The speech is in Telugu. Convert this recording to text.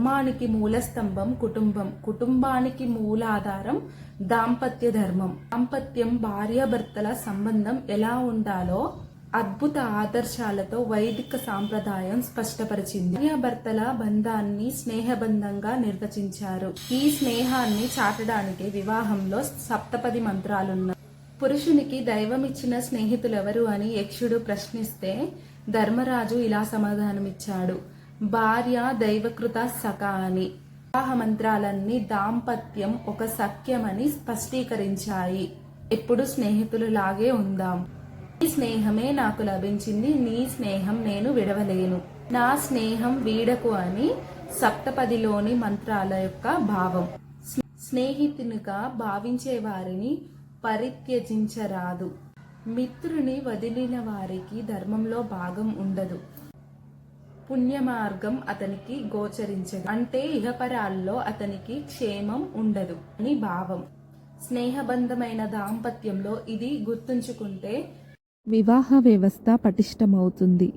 ధర్మానికి మూలస్తంభం కుటుంబం. కుటుంబానికి మూలాధారం దాంపత్య ధర్మం. దాంపత్యం భార్యాభర్తల సంబంధం ఎలా ఉండాలో అద్భుత ఆదర్శాలతో వైదిక సాంప్రదాయం స్పష్టపరిచింది. భార్యాభర్తల బంధాన్ని స్నేహబంధంగా నిర్వచించారు. ఈ స్నేహాన్ని చాటడానికి వివాహంలో సప్తపది మంత్రాలున్నాయి. పురుషునికి దైవమిచ్చిన స్నేహితులెవరు అని యక్షుడు ప్రశ్నిస్తే ధర్మరాజు ఇలా సమాధానమిచ్చాడు. భార్య దైవకృత సఖ అని వివాహ మంత్రాలన్నీ దాంపత్యం ఒక సఖ్యమని స్పష్టీకరించాయి. ఎప్పుడు స్నేహితులు లాగే ఉందాం. నీ స్నేహమే నాకు లభించింది నీ స్నేహం నేను విడవలేను. నా స్నేహం వీడకు అని సప్తపదిలోని మంత్రాల యొక్క భావం. స్నేహితునిగా భావించే వారిని పరిత్యజించరాదు. మిత్రుని వదిలిన వారికి ధర్మంలో భాగం ఉండదు. పుణ్య మార్గం అతనికి గోచరించదు. అంటే ఇహపరాల్లో అతనికి క్షేమం ఉండదు. అని భావం. స్నేహబంధమైన దాంపత్యంలో ఇది గుర్తుంచుకుంటే వివాహ వ్యవస్థ పటిష్టమవుతుంది.